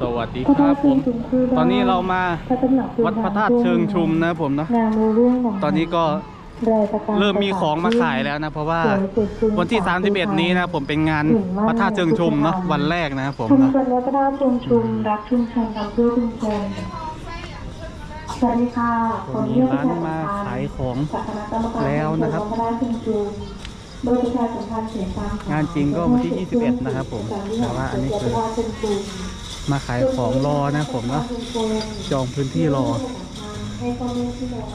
สวัสดีครับผม ตอนนี้เรามาวัดพระธาตุเชิงชุมนะผมเนาะงานในเรื่องของตอนนี้ก็รายการเริ่มมีของมาขายแล้วนะ เพราะว่าวันที่ 31 นี้นะผมเป็นงานพระธาตุเชิงชุมเนาะวันแรกนะครับผมชุมเนาะชนวัดพระธาตุเชิงชุมรักชุมชนทำเพื่อชุมชนสวัสดีค่ะตอนนี้ร้านมาขายของจากคณะกรรมการแล้วนะครับวัดพระธาตุเชิงชุมโดยประชาสัมพันธ์เสียงตามงานจริงก็วันที่ 21 นะครับผมแต่ว่าอันนี้คือ มาขายของรอนะผมนะจองพื้นที่รอ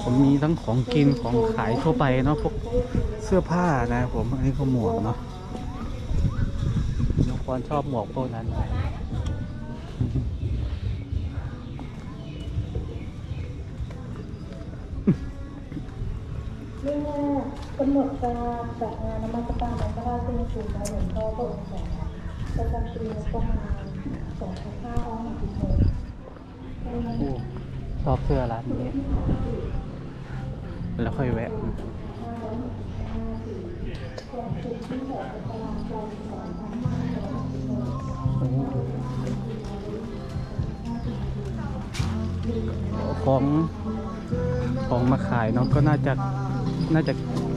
ผมมีทั้งของกินของขายทั่วไปเนาะพวกเสื้อผ้านะผมอันนี้ก็หมวกเนาะน้องปอนชอบหมวกพวกนั้นเมื่อกำหนดการจัดงานนมัสการวัดพระธาตุเชิงชุมและหลวงพ่อพระองค์แสนประจำปีงบประมาณ ชอบเสื้อร้านนี้ แล้วค่อยแวะของของมาขายเนาะก็น่าจะน่าจะ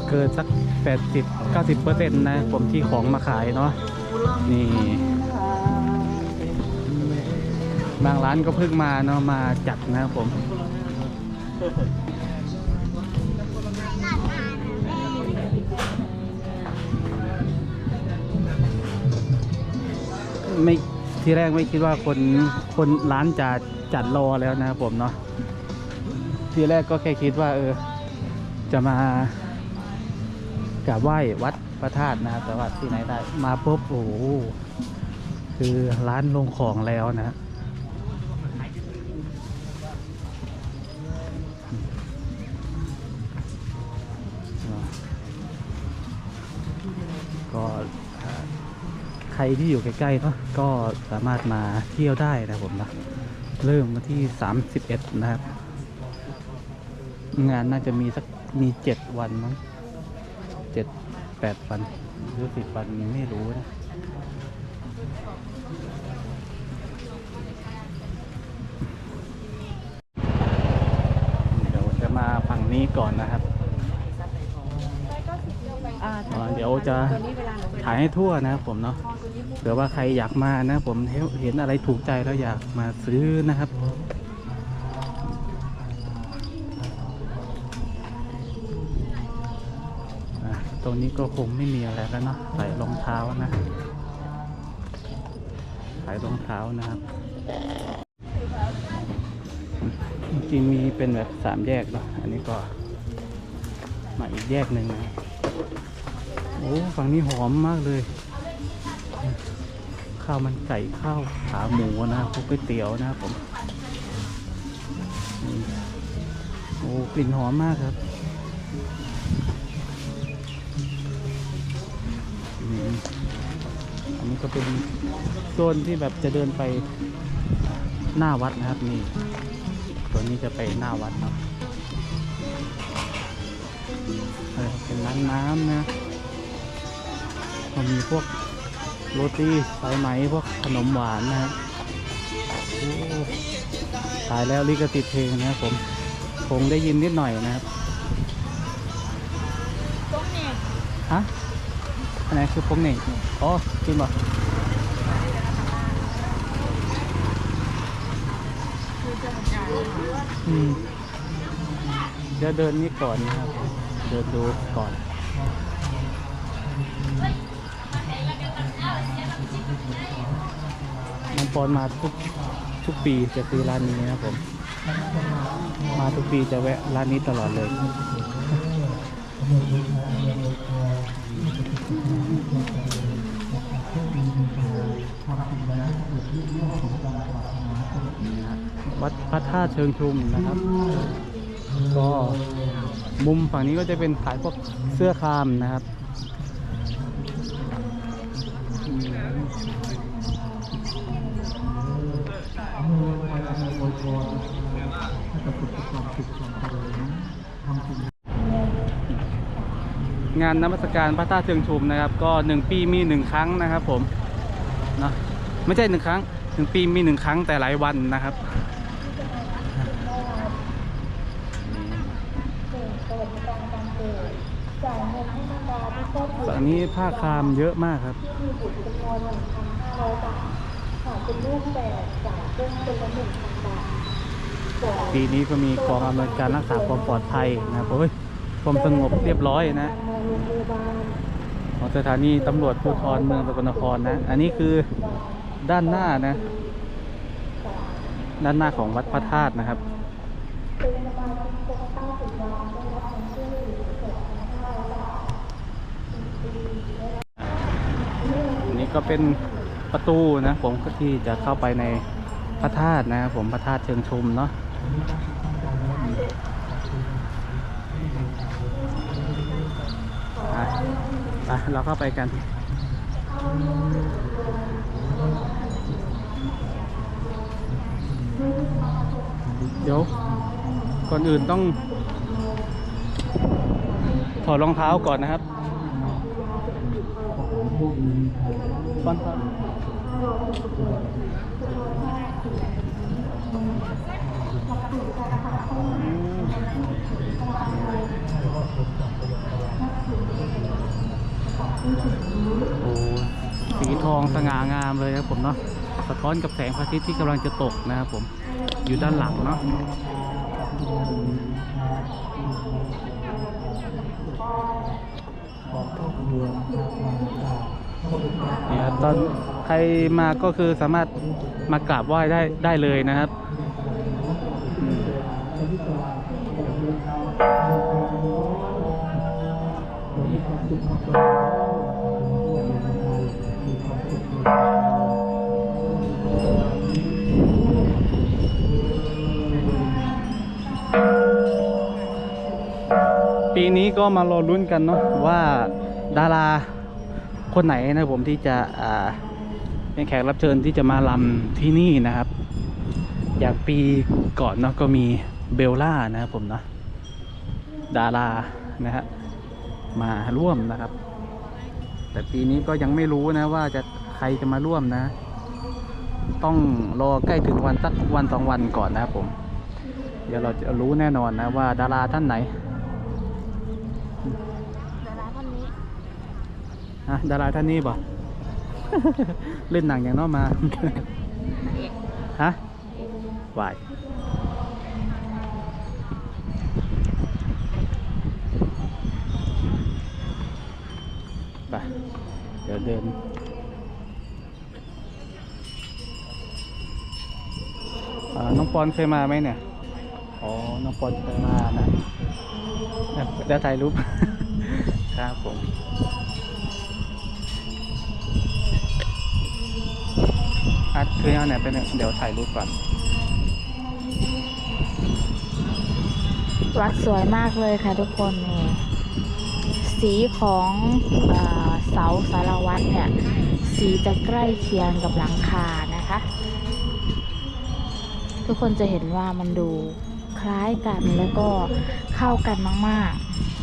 เกินสัก 80 90เปอร์เซ็นต์นะผมที่ของมาขายเนาะนี่ บางร้านก็เพิ่งมาเนาะมาจัดนะครับผมไม่ที่แรกไม่คิดว่าคนคนร้านจะจัดรอแล้วนะครับผมเนาะทีแรกก็แค่คิดว่า เออ จะมากราบไหว้วัดพระธาตุนะครับแต่ว่าที่ไหนได้มาปุ๊บโอ้โหคือร้านลงของแล้วนะ ใครที่อยู่ใกล้ๆเนาะก็สามารถมาเที่ยวได้นะผมนะเริ่มวันที่ 31 นะครับ งานน่าจะมีสักมีเจ็ดวันมั้งเจ็ดแปดวันหรือสิบวันไม่รู้นะเดี๋ยวจะมาฝั่งนี้ก่อนนะครับ เดี๋ยวจะถ่ายให้ทั่วนะครับผมเนาะเผื่อว่าใครอยากมานะ ผมเห็นอะไรถูกใจแล้วอยากมาซื้อนะครับตรงนี้ก็คงไม่มีอะไรแล้วเนาะใส่รองเท้านะใส่รองเท้านะครับจริงมีเป็นแบบสามแยกเนาะอันนี้ก็มาอีกแยกหนึ่งนะ โอ้ฝั่งนี้หอมมากเลย ข้าวมันไก่ข้าวขาหมูนะครับพวกก๋วยเตี๋ยวนะครับผมโอ้กลิ่นหอมมากครับอันนี้ก็เป็นโซนที่แบบจะเดินไปหน้าวัดนะครับนี่ตัวนี้จะไปหน้าวัดเนาะานน้ำนะก็มีพวกโรตีสายไหมพวกขนมหวานนะครับโอ้ตายแล้วลิขสิทธิ์เพลงนะครับผมคงได้ยินนิดหน่อยนะครับฮะอันไหนคือพงเหน่งอ๋อจริงป่ะอืมเดี๋ยวเดินนี่ก่อนนะครับ เดินดูก่อน น้องปอนมาทุกทุกปีจะซื้อร้านนี้นะครับผม มาทุกปีจะแวะร้านนี้ตลอดเลยวัดพระธาตุเชิงชุมนะครับ ก็ มุมฝั่งนี้ก็จะเป็นขายพวกเสื้อคามนะครับ งานนมัสการพระธาตุเชิงชุมนะครับ ก็หนึ่งปีมีหนึ่งครั้งนะครับผมเนาะไม่ใช่หนึ่งครั้งถึงปีมีหนึ่งครั้งแต่หลายวันนะครับ สวัสดิการการเกิดจ่ายเงินให้มารดาที่คร อบครัวอันนี้ผ้าคามเยอะมากครับที่มีบุตรจำนวน1,500บาทหากเป็นลูกแฝดจ่ายเพิ่มเป็นละ1,000บาทจ่ายปีนี้ก็มีกองอำนวยการรักษาความปลอดภัยนะครับโอ้ยความสงบเรียบร้อยนะของสถานีตำรวจภูธรเมืองสกลนครนะ อันนี้คือด้านหน้านะ ด้านหน้าของวัดพระธาตุนะครับเงินช่วยเหลือ2,500 บาท อันนี้ ก็เป็นประตูนะผมก็ที่จะเข้าไปในพระธาตุนะครับผมพระธาตุเชิงชุมเนาะอะไปเราเข้าไปกันเดี๋ยว ก่อนอื่นต้อง ถอดรองเท้าก่อนนะครับ บอลครับโอ้สีทองสง่างามเลยครับผมเนาะสะท้อนกับแสงพระอาทิตย์ที่กำลังจะตกนะครับผมอยู่ด้านหลังเนาะเนี่ยครั นะครับตอนใครมาก็คือสามารถมากราบไหว้ได้ได้เลยนะครับปีนี้ก็มารอลุ้นกันเนาะว่าดารา คนไหนนะผมที่จะเป็นแขกรับเชิญที่จะมาลำที่นี่นะครับ อย่างปีก่อนเนาะก็มีเบลล่านะครับผมเนาะดารานะฮะมาร่วมนะครับ แต่ปีนี้ก็ยังไม่รู้นะว่าจะใครจะมาร่วมนะ ต้องรอใกล้ถึงวันสักวันสองวันก่อนนะครับผม เดี๋ยวเราจะรู้แน่นอนนะว่าดาราท่านไหน ดาราท่านนี้ ฮะดาราท่านนี้บ่เล่นหนังอย่างเนอกมาฮะวายไปเดี๋ยวเดินอ่าน้องปอนเคยมาไหมเนี่ย อ๋อ น้องปอนเคยมานะเดี๋ยวถ่ายรูป ครับผม อัดคือเอาไหนไปเนี่ยเดี๋ยวถ่ายรูปก่อนวัดสวยมากเลยค่ะทุกคนนี่สีของเออเสาสารวัตรเนี่ย สีจะใกล้เคียงกับหลังคานะคะ ทุกคนจะเห็นว่ามันดูคล้ายกันแล้วก็เข้ากันมาก ๆ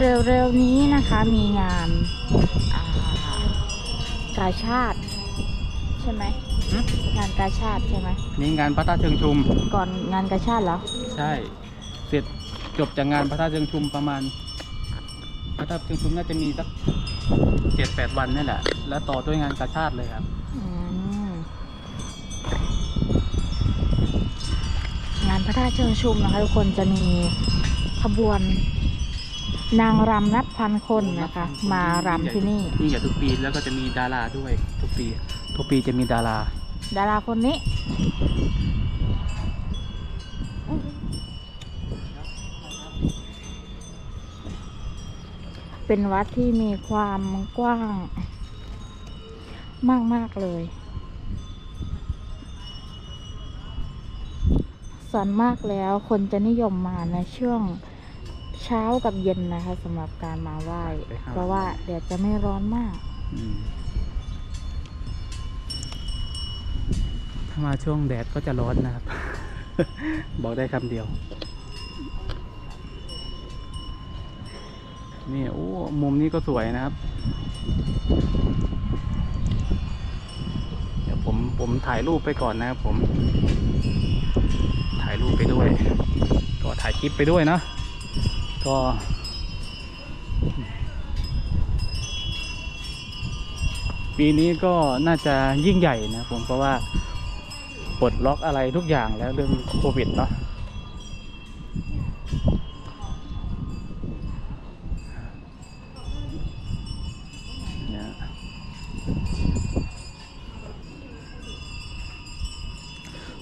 เร็วๆนี้นะคะมีงานอ่ากาชาติ ใช่ไหมหึงานกาชาติใช่ไหมนี่งานพระธาตุเชิงชุม ก่อนงานกาชาติเหรอ ใช่ เสร็จจบจากงานพระธาตุเชิงชุมประมาณ พระธาตุเชิงชุมน่าจะมีสักเจ็ดแปดวันนี่แหละ แล้วต่อด้วยงานกาชาติเลยครับอืมงานพระธาตุเชิงชุมนะคะทุกคนจะมีขบวน นางรำนับพันคนนะคะ มารำที่นี่นี่อย่าทุกปีแล้วก็จะมีดาราด้วยทุกปี ทุกปีจะมีดารา ดาราคนนี้ เป็นวัดที่มีความกว้างมาก ๆ เลย ส่วนมากแล้วคนจะนิยมมาในช่วง เช้ากับเย็นนะคะสำหรับการมาไหว้เพราะว่าแดดจะไม่ร้อนมากถ้ามาช่วงแดดก็จะร้อนนะครับ บอกได้คำเดียว นี่ โอ้ มุมนี้ก็สวยนะครับ เดี๋ยวผมผมถ่ายรูปไปก่อนนะครับผม ถ่ายรูปไปด้วย ก็ถ่ายคลิปไปด้วยเนาะ ก็ ปีนี้ก็น่าจะยิ่งใหญ่นะผมเพราะว่าปลดล็อกอะไรทุกอย่างแล้วเรื่องโควิดเนาะ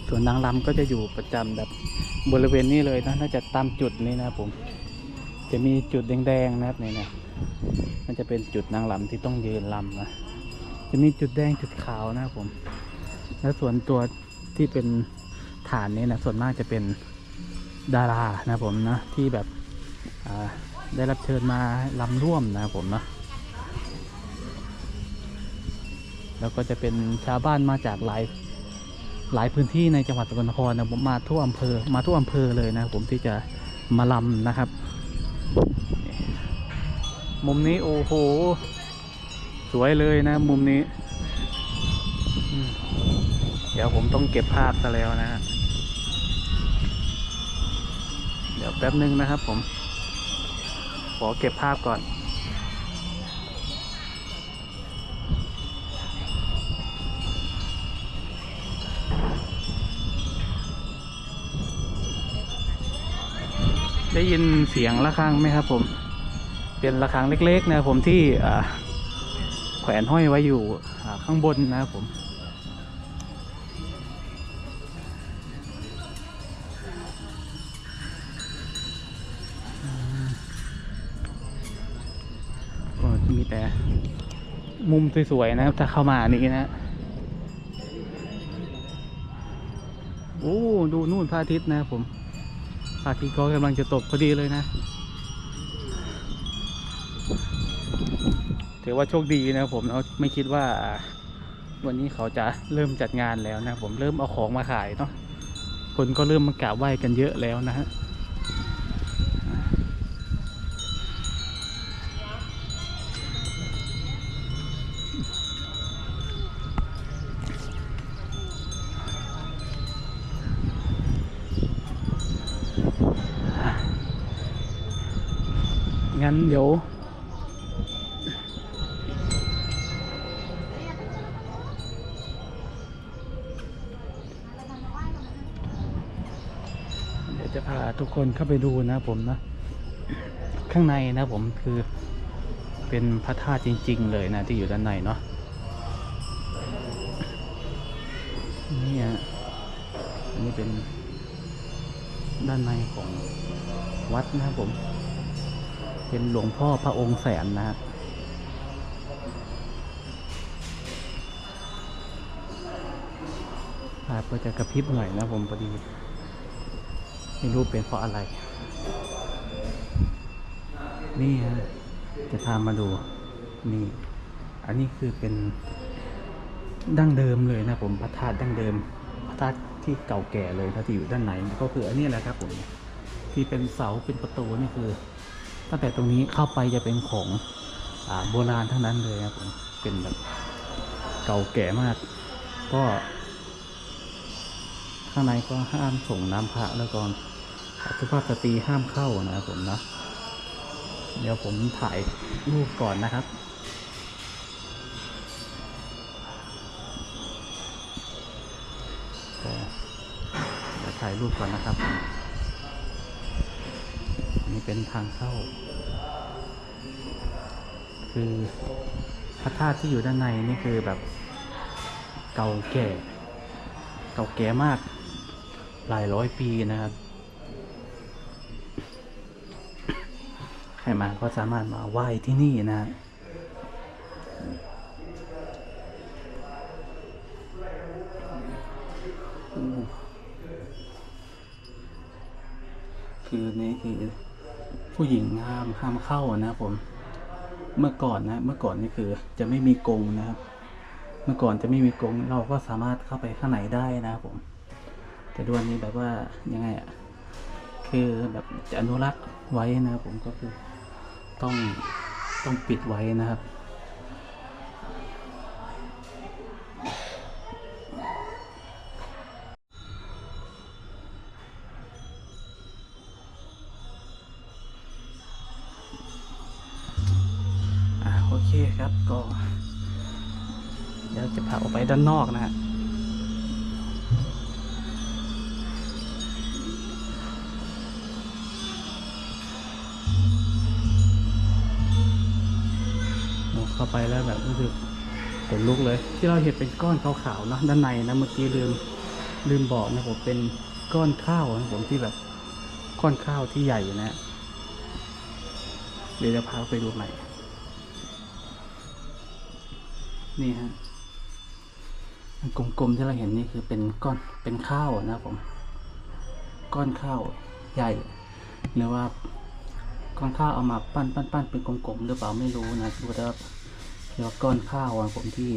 ส่วนนางรำก็จะอยู่ประจำแบบบริเวณนี้เลยนะน่าจะตามจุดนี้นะผม จะมีจุดแดงๆนะครับนี่นะน่าจะเป็นจุดนางรำที่ต้องยืนรำนะจะมีจุดแดงจุดขาวนะครับผม แล้วส่วนตัวที่เป็นฐานนี้นะส่วนมากจะเป็นดารานะผมนะที่แบบได้รับเชิญมาลำร่วมนะผมนะแล้วก็จะเป็นชาวบ้านมาจากหลายหลายพื้นที่ในจังหวัดสกลนครนะผมมาทั่วอำเภอมาทั่วอำเภอเลยนะผมที่จะมาลำนะครับ มุมนี้โอ้โห สวยเลยนะ มุมนี้ เดี๋ยวผมต้องเก็บภาพซะแล้วนะฮะเดี๋ยวแป๊บนึงนะครับผม ขอเก็บภาพก่อนได้ยินเสียงะระฆังไหมครับผม เป็นระฆังเล็กๆนะผมที่แขวนห้อยไว้อยู่ข้างบนนะครับผมก็มีแต่มุมสวยๆนะครับ ถ้าเข้ามานี่นะโอ้ ดูนู่นพระอาทิตย์นะครับผมพระอาทิตย์ก็กำลังจะตกพอดีเลยนะ ถือว่าโชคดีนะผมเนาะไม่คิดว่า วันนี้เขาจะเริ่มจัดงานแล้วนะผมเริ่มเอาของมาขายเนาะคนก็เริ่มมากราบไหว้กันเยอะแล้วนะฮะ จะพาทุกคนเข้าไปดูนะผมนะ ข้างในนะผมคือเป็นพระธาตุจริง ๆ เลยนะที่อยู่ด้านในเนาะนี่ฮะอันนี้เป็นด้านในของวัดนะครับผม เป็นหลวงพ่อพระองค์แสนนะครับภาพก็จะกระพริบหน่อยนะผมพอดี ไม่รู้เป็นเพราะอะไร นี่ฮะจะพามาดูนี่อันนี้คือเป็นดั้งเดิมเลยนะผมพระธาตุดั้งเดิมพระธาตุที่เก่าแก่เลยนะที่อยู่ด้านในก็คืออันนี้แหละครับผมที่เป็นเสาเป็นประตูนี่คือ ตั้งแต่ตรงนี้เข้าไปจะเป็นของอ่าโบราณทั้งนั้นเลยครับผมเป็นแบบเก่าแก่มาก ก็ ข้างในก็ห้ามส่งน้ำพระแล้วก็ สุภาพสตรีห้ามเข้านะครับผมนะเดี๋ยวผมถ่ายรูปก่อนนะครับก็เดี๋ยวถ่ายรูปก่อนนะครับ นี่เป็นทางเข้า คือพระธาตุที่อยู่ด้านในนี่คือแบบเก่าแก่ เก่าแก่มากหลายร้อยปีนะครับ รมาก็สามารถมาไหว้ที่นี่นะคือนี่คือผู้หญิงห้ามห้ามเข้านะผม เมื่อก่อนนะ เมื่อก่อนนี่คือจะไม่มีกรงนะครับ เมื่อก่อนจะไม่มีกรงเราก็สามารถเข้าไปข้างในได้นะครับผม แต่ด้วยนี้แบบว่ายังไงอะคือแบบจะอนุรักษ์ไว้นะผมก็คือ ต้องต้องปิดไว้นะครับอ่าโอเคครับก็ เดี๋ยวจะพาออกไปด้านนอกนะฮะ ไปแล้วแบบรู้สึกขนลุกเลย ที่เราเห็นเป็นก้อนขาวๆนะด้านในนะเมื่อกี้ลืมลืมบอกนะผมเป็นก้อนข้าวนะผมที่แบบก้อนข้าวที่ใหญ่นะเดี๋ยวจะพาไปดูใหม่ นี่ฮะอันกลมๆที่เราเห็นนี่คือเป็นก้อนเป็นข้าวนะผม ก้อนข้าวใหญ่หรือว่าก้อนข้าวเอามาปั้นปั้นปั้นเป็นกลมๆหรือเปล่าไม่รู้นะคือว่า เรียกว่าก้อนข้าวของผมที่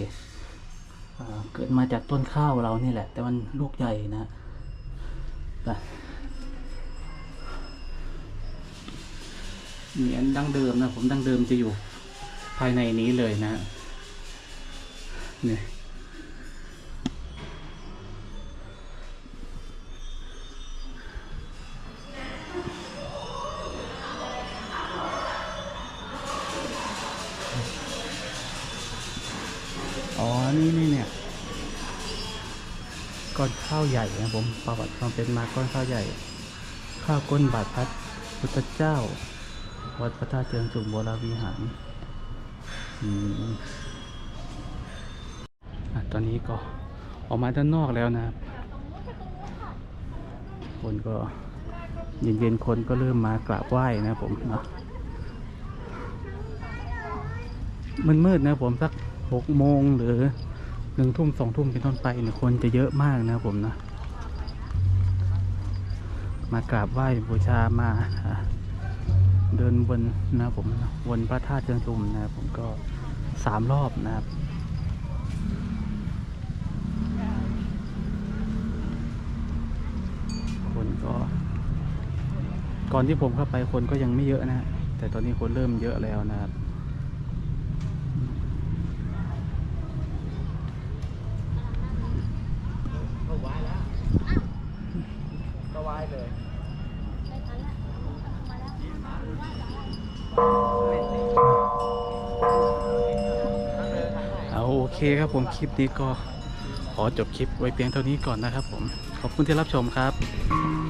เกิดมาจากต้นข้าวเรานี่แหละ แต่มันลูกใหญ่นะเหรียญดั้งเดิมนะ ผมดั้งเดิมจะอยู่ภายในนี้เลยนะเนี่ย ใหญ่นะผมประวัติความเป็นมาก้อนข้าวใหญ่ ข้าวก้นบาทพัดพุทธเจ้า วัดพระธาตุเชิงชุมโบราณวิหารอะตอนนี้ก็ออกมาด้านนอกแล้วนะ คนก็เย็นๆคนก็เริ่มมากราบไหว้นะผมเนาะมันมืดๆนะผมสักหกโมงหรือ หนึ่งทุ่มสองทุ่มเป็นต้นไปเนี่ยคนจะเยอะมากนะผมนะ มากราบไหว้บูชามาเดินวนนะผมวนพระธาตุเชิงชุมนะผมก็สามรอบนะครับคนก็ ก่อนที่ผมเข้าไปคนก็ยังไม่เยอะนะ แต่ตอนนี้คนเริ่มเยอะแล้วนะครับ เคครับผมคลิปนี้ก็ขอจบคลิปไว้เพียงเท่านี้ก่อนนะครับผม ขอบคุณที่รับชมครับ